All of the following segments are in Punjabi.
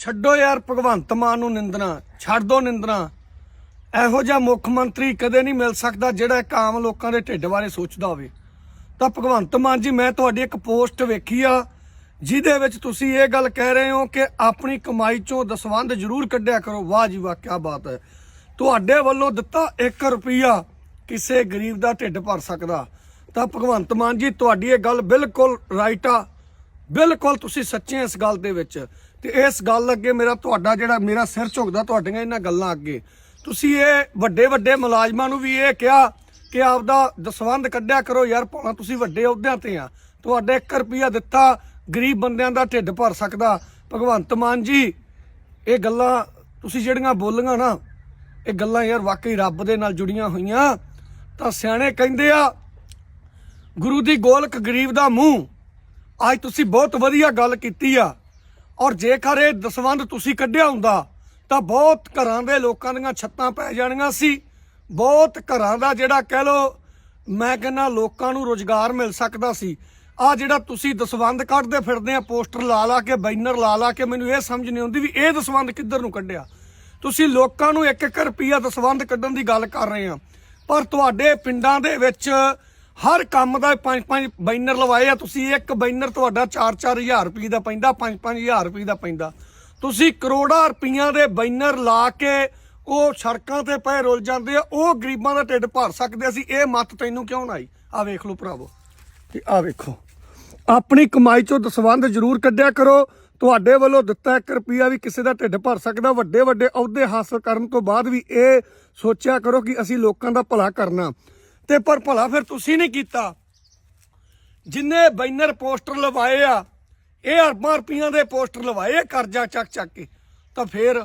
ਛੱਡੋ ਯਾਰ ਭਗਵੰਤ ਮਾਨ ਨੂੰ ਨਿੰਦਣਾ, ਛੱਡ ਦੋ ਨਿੰਦਣਾ। ਇਹੋ ਜਿਹਾ ਮੁੱਖ ਮੰਤਰੀ ਕਦੇ ਨਹੀਂ ਮਿਲ ਸਕਦਾ ਜਿਹੜਾ ਇੱਕ ਆਮ ਲੋਕਾਂ ਦੇ ਢਿੱਡ ਬਾਰੇ ਸੋਚਦਾ ਹੋਵੇ। ਤਾਂ ਭਗਵੰਤ ਮਾਨ ਜੀ, ਮੈਂ ਤੁਹਾਡੀ ਇੱਕ ਪੋਸਟ ਵੇਖੀ ਆ, ਜਿਹਦੇ ਵਿੱਚ ਤੁਸੀਂ ਇਹ ਗੱਲ ਕਹਿ ਰਹੇ ਹੋ ਕਿ ਆਪਣੀ ਕਮਾਈ ਚੋਂ ਦਸਵੰਧ ਜ਼ਰੂਰ ਕੱਢਿਆ ਕਰੋ। ਵਾਹ ਜੀ ਵਾਹ ਕੀ ਬਾਤ ਹੈ। ਤੁਹਾਡੇ ਵੱਲੋਂ ਦਿੱਤਾ 1 ਰੁਪਿਆ ਕਿਸੇ ਗਰੀਬ ਦਾ ਢਿੱਡ ਭਰ ਸਕਦਾ। ਤਾਂ ਭਗਵੰਤ ਮਾਨ ਜੀ, ਤੁਹਾਡੀ ਇਹ ਗੱਲ ਬਿਲਕੁਲ ਰਾਈਟ ਆ। ਬਿਲਕੁਲ ਤੁਸੀਂ ਸੱਚੇ ਇਸ ਗੱਲ ਦੇ ਵਿੱਚ। ਤੇ ਇਸ ਗੱਲ ਅੱਗੇ ਮੇਰਾ ਤੁਹਾਡਾ ਜਿਹੜਾ ਮੇਰਾ ਸਿਰ ਝੁਕਦਾ ਤੁਹਾਡੀਆਂ ਇਹਨਾਂ ਗੱਲਾਂ ਅੱਗੇ। ਤੁਸੀਂ ਇਹ ਵੱਡੇ ਵੱਡੇ ਮੁਲਾਜ਼ਮਾਂ ਨੂੰ ਵੀ ਇਹ ਕਿਹਾ ਕਿ ਆਪਦਾ ਦਸਵੰਧ ਕੱਢਿਆ ਕਰੋ, ਯਾਰ ਭਾਵੇਂ ਤੁਸੀਂ ਵੱਡੇ ਅਹੁਦਿਆਂ ਤੇ ਆ। ਤੁਹਾਡੇ 1 ਰੁਪਿਆ ਦਿੱਤਾ, ਗਰੀਬ ਬੰਦਿਆਂ ਦਾ ਢਿੱਡ ਭਰ ਸਕਦਾ। ਭਗਵੰਤ ਮਾਨ ਜੀ, ਇਹ ਗੱਲਾਂ ਤੁਸੀਂ ਜਿਹੜੀਆਂ ਬੋਲੀਆਂ ਨਾ, ਇਹ ਗੱਲਾਂ ਯਾਰ ਵਾਕਈ ਰੱਬ ਦੇ ਨਾਲ ਜੁੜੀਆਂ ਹੋਈਆਂ। ਤਾਂ ਸਿਆਣੇ ਕਹਿੰਦੇ ਆ, ਗੁਰੂ ਦੀ ਗੋਲਕ ਗਰੀਬ ਦਾ ਮੂੰਹ। ਅੱਜ ਤੁਸੀਂ ਬਹੁਤ ਵਧੀਆ ਗੱਲ ਕੀਤੀ ਆ। ਔਰ ਜੇਕਰ ਇਹ ਦਸਵੰਧ ਤੁਸੀਂ ਕੱਢਿਆ ਹੁੰਦਾ, ਤਾਂ ਬਹੁਤ ਘਰਾਂ ਦੇ ਲੋਕਾਂ ਦੀਆਂ ਛੱਤਾਂ ਪੈ ਜਾਣੀਆਂ ਸੀ। ਬਹੁਤ ਘਰਾਂ ਦਾ ਜਿਹੜਾ ਕਹਿ ਲੋ ਮੈਂ ਕਹਿੰਦਾ ਲੋਕਾਂ ਨੂੰ ਰੋਜ਼ਗਾਰ ਮਿਲ ਸਕਦਾ ਸੀ। ਆ ਜਿਹੜਾ ਤੁਸੀਂ ਦਸਵੰਧ ਕੱਢਦੇ ਫਿਰਦੇ ਆ, ਪੋਸਟਰ ਲਾ ਲਾ ਕੇ, ਬੈਨਰ ਲਾ ਲਾ ਕੇ, ਮੈਨੂੰ ਇਹ ਸਮਝ ਨਹੀਂ ਆਉਂਦੀ ਵੀ ਇਹ ਦਸਵੰਧ ਕਿੱਧਰ ਨੂੰ ਕੱਢਿਆ। ਤੁਸੀਂ ਲੋਕਾਂ ਨੂੰ ਇੱਕ ਇੱਕ ਰੁਪਈਆ ਦਸਵੰਧ ਕੱਢਣ ਦੀ ਗੱਲ ਕਰ ਰਹੇ ਆ। ਪਰ ਤੁਹਾਡੇ ਪਿੰਡਾਂ ਦੇ ਵਿੱਚ ਹਰ ਕੰਮ ਦਾ ਪੰਜ ਪੰਜ ਬੈਨਰ ਲਵਾਏ ਆ। ਤੁਸੀਂ ਇੱਕ ਬੈਨਰ ਤੁਹਾਡਾ 4-4000 ਰੁਪਏ ਦਾ ਪੈਂਦਾ 5-5000 ਰੁਪਏ ਦਾ ਪੈਂਦਾ। ਤੁਸੀਂ ਕਰੋੜਾਂ ਰੁਪਈਆਂ ਦੇ ਬੈਨਰ ਲਾ ਕੇ ਉਹ ਸੜਕਾਂ ਤੇ ਪਏ ਰੁਲ ਜਾਂਦੇ ਆ, ਉਹ ਗਰੀਬਾਂ ਦਾ ਢਿੱਡ ਭਰ ਸਕਦੇ ਅਸੀਂ ਇਹ ਮੱਤ ਤੈਨੂੰ ਕਿਉਂ ਨਾ ਆਈ? ਆ ਵੇਖ ਲਓ ਭਰਾਵੋ, ਤੇ ਆ ਵੇਖੋ। ਆਪਣੀ ਕਮਾਈ ਚੋਂ ਦਸਵੰਧ ਜ਼ਰੂਰ ਕੱਢਿਆ ਕਰੋ। ਤੁਹਾਡੇ ਵੱਲੋਂ ਦਿੱਤਾ 1 ਰੁਪਿਆ ਵੀ ਕਿਸੇ ਦਾ ਢਿੱਡ ਭਰ ਸਕਦਾ। ਵੱਡੇ ਵੱਡੇ ਅਹੁਦੇ ਹਾਸਲ ਕਰਨ ਤੋਂ ਬਾਅਦ ਵੀ ਇਹ ਸੋਚਿਆ ਕਰੋ ਕਿ ਅਸੀਂ ਲੋਕਾਂ ਦਾ ਭਲਾ ਕਰਨਾ। ਤੇ ਪਰ ਭਲਾ ਫਿਰ ਤੁਸੀਂ ਨਹੀਂ ਕੀਤਾ। ਜਿੰਨੇ ਬੈਨਰ ਪੋਸਟਰ ਲਵਾਏ ਆ, ਇਹ ਅਰਬਾਂ ਰੁਪਈਆਂ ਦੇ ਪੋਸਟਰ ਲਵਾਏ ਕਰਜ਼ਾ ਚੱਕ ਚੱਕ ਕੇ, ਤਾਂ ਫਿਰ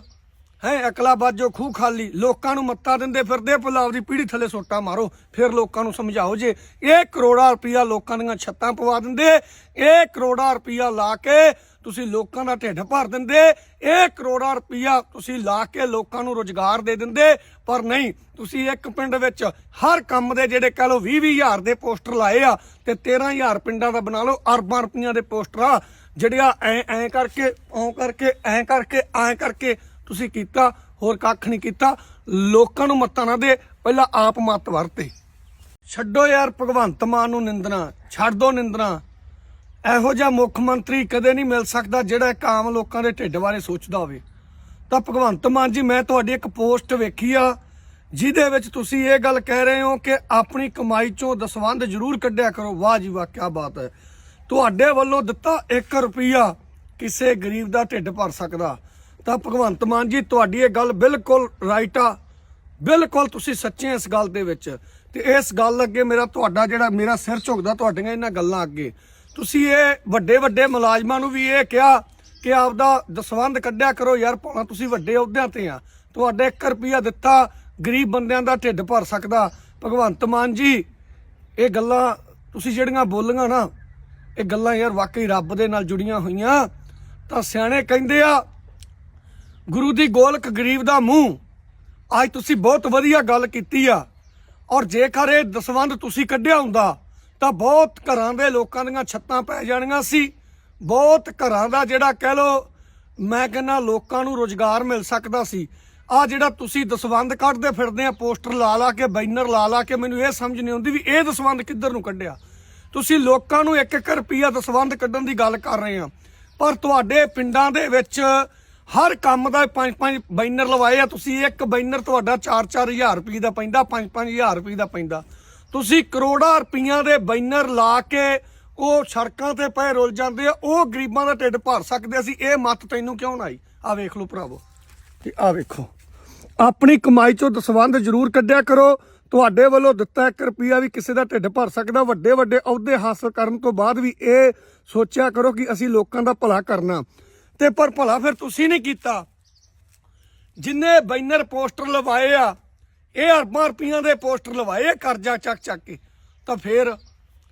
ਹੈ ਅਕਲਾ ਬਾਜੋ ਖੂਹ ਖਾਲੀ। ਲੋਕਾਂ ਨੂੰ ਮੱਤਾ ਦਿੰਦੇ ਫਿਰਦੇ ਪੁਲਾਵ ਦੀ ਪੀੜੀ ਥੱਲੇ ਸੋਟਾ ਮਾਰੋ। ਫਿਰ ਲੋਕਾਂ ਨੂੰ ਸਮਝਾਓ ਜੇ, ਇਹ ਕਰੋੜਾ ਰੁਪਈਆ ਲੋਕਾਂ ਦੀਆਂ ਛੱਤਾਂ ਪਵਾ ਦਿੰਦੇ, ਇਹ ਕਰੋੜਾ ਰੁਪਈਆ ਲਾ ਕੇ ਤੁਸੀਂ ਲੋਕਾਂ ਦਾ ਢਿੱਡ ਭਰ ਦਿੰਦੇ, ਇਹ ਕਰੋੜਾ ਰੁਪਈਆ ਤੁਸੀਂ ਲਾ ਕੇ ਲੋਕਾਂ ਨੂੰ ਰੋਜ਼ਗਾਰ ਦੇ ਦਿੰਦੇ। ਪਰ ਨਹੀਂ, ਤੁਸੀਂ ਇੱਕ ਪਿੰਡ ਵਿੱਚ ਹਰ ਕੰਮ ਦੇ ਜਿਹੜੇ ਕਹ ਲਓ 20 ਹਜ਼ਾਰ ਦੇ ਪੋਸਟਰ ਲਾਏ ਆ, ਤੇ 13000 ਪਿੰਡਾਂ ਦਾ ਬਣਾ ਲਓ, ਅਰਬਾਂ ਰੁਪਈਆਂ ਦੇ ਪੋਸਟਰ ਆ ਜਿਹੜਿਆ ਐ ਐ ਕਰਕੇ ਓਂ ਕਰਕੇ, ਐ ਕਰਕੇ ਐ ਕਰਕੇ ਤੁਸੀਂ ਕੀਤਾ, ਹੋਰ ਕੱਖ ਨਹੀਂ ਕੀਤਾ। ਲੋਕਾਂ ਨੂੰ ਮੱਤਾਂ ਨਾ ਦੇ, ਪਹਿਲਾਂ ਆਪ ਮੱਤ ਵਰਤੇ। ਛੱਡੋ ਯਾਰ ਭਗਵੰਤ ਮਾਨ ਨੂੰ ਨਿੰਦਣਾ, ਛੱਡ ਦੋ ਨਿੰਦਣਾ। ਇਹੋ ਜਿਹਾ ਮੁੱਖ ਮੰਤਰੀ ਕਦੇ ਨਹੀਂ ਮਿਲ ਸਕਦਾ ਜਿਹੜਾ ਇੱਕ ਆਮ ਲੋਕਾਂ ਦੇ ਢਿੱਡ ਬਾਰੇ ਸੋਚਦਾ ਹੋਵੇ। ਤਾਂ ਭਗਵੰਤ ਮਾਨ ਜੀ, ਮੈਂ ਤੁਹਾਡੀ ਇੱਕ ਪੋਸਟ ਵੇਖੀ ਆ, ਜਿਹਦੇ ਵਿੱਚ ਤੁਸੀਂ ਇਹ ਗੱਲ ਕਹਿ ਰਹੇ ਹੋ ਕਿ ਆਪਣੀ ਕਮਾਈ ਚੋਂ ਦਸਵੰਧ ਜ਼ਰੂਰ ਕੱਢਿਆ ਕਰੋ। ਵਾਹ ਜੀ ਵਾਹ ਕੀ ਬਾਤ ਹੈ। ਤੁਹਾਡੇ ਵੱਲੋਂ ਦਿੱਤਾ 1 ਰੁਪਿਆ ਕਿਸੇ ਗਰੀਬ ਦਾ ਢਿੱਡ ਭਰ ਸਕਦਾ। ਤਾਂ ਭਗਵੰਤ ਮਾਨ ਜੀ, ਤੁਹਾਡੀ ਇਹ ਗੱਲ ਬਿਲਕੁਲ ਰਾਈਟ ਆ। ਬਿਲਕੁਲ ਤੁਸੀਂ ਸੱਚੇ ਇਸ ਗੱਲ ਦੇ ਵਿੱਚ। ਤੇ ਇਸ ਗੱਲ ਅੱਗੇ ਮੇਰਾ ਤੁਹਾਡਾ ਜਿਹੜਾ ਮੇਰਾ ਸਿਰ ਝੁਕਦਾ ਤੁਹਾਡੀਆਂ ਇਹਨਾਂ ਗੱਲਾਂ ਅੱਗੇ। ਤੁਸੀਂ ਇਹ ਵੱਡੇ ਵੱਡੇ ਮੁਲਾਜ਼ਮਾਂ ਨੂੰ ਵੀ ਇਹ ਕਿਹਾ ਕਿ ਆਪਦਾ ਦਸਵੰਧ ਕੱਢਿਆ ਕਰੋ, ਯਾਰ ਭਾਵੇਂ ਤੁਸੀਂ ਵੱਡੇ ਅਹੁਦਿਆਂ ਤੇ ਆ। ਤੁਹਾਡੇ 1 ਰੁਪਿਆ ਦਿੱਤਾ, ਗਰੀਬ ਬੰਦਿਆਂ ਦਾ ਢਿੱਡ ਭਰ ਸਕਦਾ। ਭਗਵੰਤ ਮਾਨ ਜੀ, ਇਹ ਗੱਲਾਂ ਤੁਸੀਂ ਜਿਹੜੀਆਂ ਬੋਲੀਆਂ ਨਾ, ਇਹ ਗੱਲਾਂ ਯਾਰ ਵਾਕਈ ਰੱਬ ਦੇ ਨਾਲ ਜੁੜੀਆਂ ਹੋਈਆਂ। ਤਾਂ ਸਿਆਣੇ ਕਹਿੰਦੇ ਆ ਗੁਰੂ ਦੀ ਗੋਲਕ ਗਰੀਬ ਦਾ ਮੂੰਹ। ਅੱਜ ਤੁਸੀਂ ਬਹੁਤ ਵਧੀਆ ਗੱਲ ਕੀਤੀ ਆ। ਔਰ ਜੇਕਰ ਇਹ ਦਸਵੰਧ ਤੁਸੀਂ ਕੱਢਿਆ ਹੁੰਦਾ, ਤਾਂ ਬਹੁਤ ਘਰਾਂ ਦੇ ਲੋਕਾਂ ਦੀਆਂ ਛੱਤਾਂ ਪੈ ਜਾਣੀਆਂ ਸੀ। ਬਹੁਤ ਘਰਾਂ ਦਾ ਜਿਹੜਾ ਕਹਿ ਲੋ ਮੈਂ ਕਹਿੰਦਾ ਲੋਕਾਂ ਨੂੰ ਰੋਜ਼ਗਾਰ ਮਿਲ ਸਕਦਾ ਸੀ। ਆ ਜਿਹੜਾ ਤੁਸੀਂ ਦਸਵੰਧ ਕੱਢਦੇ ਫਿਰਦੇ ਆ, ਪੋਸਟਰ ਲਾ ਲਾ ਕੇ, ਬੈਨਰ ਲਾ ਲਾ ਕੇ, ਮੈਨੂੰ ਇਹ ਸਮਝ ਨਹੀਂ ਆਉਂਦੀ ਵੀ ਇਹ ਦਸਵੰਧ ਕਿੱਧਰ ਨੂੰ ਕੱਢਿਆ। ਤੁਸੀਂ ਲੋਕਾਂ ਨੂੰ ਇੱਕ ਇੱਕ ਰੁਪਈਆ ਦਸਵੰਧ ਕੱਢਣ ਦੀ ਗੱਲ ਕਰ ਰਹੇ ਆ। ਪਰ ਤੁਹਾਡੇ ਪਿੰਡਾਂ ਦੇ ਵਿੱਚ ਹਰ ਕੰਮ ਦਾ ਪੰਜ ਪੰਜ ਬੈਨਰ ਲਵਾਏ ਆ। ਤੁਸੀਂ ਇੱਕ ਬੈਨਰ ਤੁਹਾਡਾ 4-4000 ਰੁਪਏ ਦਾ ਪੈਂਦਾ 5-5000 ਰੁਪਏ ਦਾ ਪੈਂਦਾ। ਤੁਸੀਂ ਕਰੋੜਾਂ ਰੁਪਈਆਂ ਦੇ ਬੈਨਰ ਲਾ ਕੇ ਉਹ ਸੜਕਾਂ ਤੇ ਪਏ ਰੁਲ ਜਾਂਦੇ ਆ, ਉਹ ਗਰੀਬਾਂ ਦਾ ਢਿੱਡ ਭਰ ਸਕਦੇ ਅਸੀਂ ਇਹ ਮਤ ਤੈਨੂੰ ਕਿਉਂ ਨਾ ਆਈ ਆ ਵੇਖ ਲਓ ਭਰਾਵੋ, ਤੇ ਆ ਵੇਖੋ। ਆਪਣੀ ਕਮਾਈ ਚੋਂ ਦਸਵੰਧ ਜ਼ਰੂਰ ਕੱਢਿਆ ਕਰੋ। ਤੁਹਾਡੇ ਵੱਲੋਂ ਦਿੱਤਾ 1 ਰੁਪਿਆ ਵੀ ਕਿਸੇ ਦਾ ਢਿੱਡ ਭਰ ਸਕਦਾ। ਵੱਡੇ ਵੱਡੇ ਅਹੁਦੇ ਹਾਸਲ ਕਰਨ ਤੋਂ ਬਾਅਦ ਵੀ ਇਹ ਸੋਚਿਆ ਕਰੋ ਕਿ ਅਸੀਂ ਲੋਕਾਂ ਦਾ ਭਲਾ ਕਰਨਾ। ਤੇ ਪਰ ਭਲਾ ਫਿਰ ਤੁਸੀਂ ਨਹੀਂ ਕੀਤਾ। ਜਿੰਨੇ ਬੈਨਰ ਪੋਸਟਰ ਲਵਾਏ ਆ, ਇਹ ਅਰਬਾਂ ਰੁਪਈਆਂ ਦੇ ਪੋਸਟਰ ਲਵਾਏ ਕਰਜ਼ਾ ਚੱਕ ਚੱਕ ਕੇ, ਤਾਂ ਫਿਰ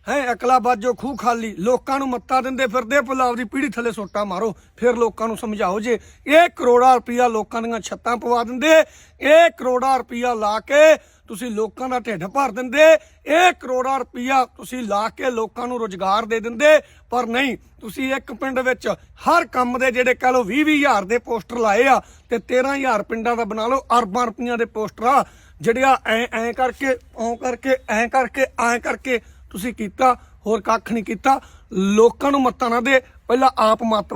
ਹੈ ਅਕਲਾ ਬਾਜੋ ਖੂਹ ਖਾਲੀ। ਲੋਕਾਂ ਨੂੰ ਮੱਤਾ ਦਿੰਦੇ ਫਿਰਦੇ ਪੁਲਾਵ ਦੀ ਪੀੜੀ ਥੱਲੇ ਸੋਟਾ ਮਾਰੋ। ਫਿਰ ਲੋਕਾਂ ਨੂੰ ਸਮਝਾਓ ਜੇ ਇਹ ਕਰੋੜਾ ਰੁਪਈਆ ਲੋਕਾਂ ਦੀਆਂ ਛੱਤਾਂ ਪਵਾ ਦਿੰਦੇ, ਇਹ ਕਰੋੜਾ ਰੁਪਈਆ ਲਾ ਕੇ ਤੁਸੀਂ ਲੋਕਾਂ ਦਾ ਢਿੱਡ ਭਰ ਦਿੰਦੇ, ਇਹ ਕਰੋੜਾ ਰੁਪਈਆ ਤੁਸੀਂ ਲਾ ਕੇ ਲੋਕਾਂ ਨੂੰ ਰੋਜ਼ਗਾਰ ਦੇ ਦਿੰਦੇ। ਪਰ ਨਹੀਂ, ਤੁਸੀਂ ਇੱਕ ਪਿੰਡ ਵਿੱਚ ਹਰ ਕੰਮ ਦੇ ਜਿਹੜੇ ਕਹ ਲਓ 20 ਹਜ਼ਾਰ ਦੇ ਪੋਸਟਰ ਲਾਏ ਆ ਤੇ 13000 ਪਿੰਡਾਂ ਦਾ ਬਣਾ ਲਓ, ਅਰਬਾਂ ਰੁਪਈਆਂ ਦੇ ਪੋਸਟਰ ਆ। ਜਿਹੜਿਆ ਐ ਐ ਕਰਕੇ ਓਂ ਕਰਕੇ, ਐ ਕਰਕੇ ਐ ਕਰਕੇ ਤੁਸੀਂ ਕੀਤਾ ਹੋਰ ਕੱਖ ਨਹੀਂ ਕੀਤਾ। ਲੋਕਾਂ ਨੂੰ ਮੱਤਾਂ ਨਾ ਦੇ ਪਹਿਲਾਂ ਆਪ ਮੱਤ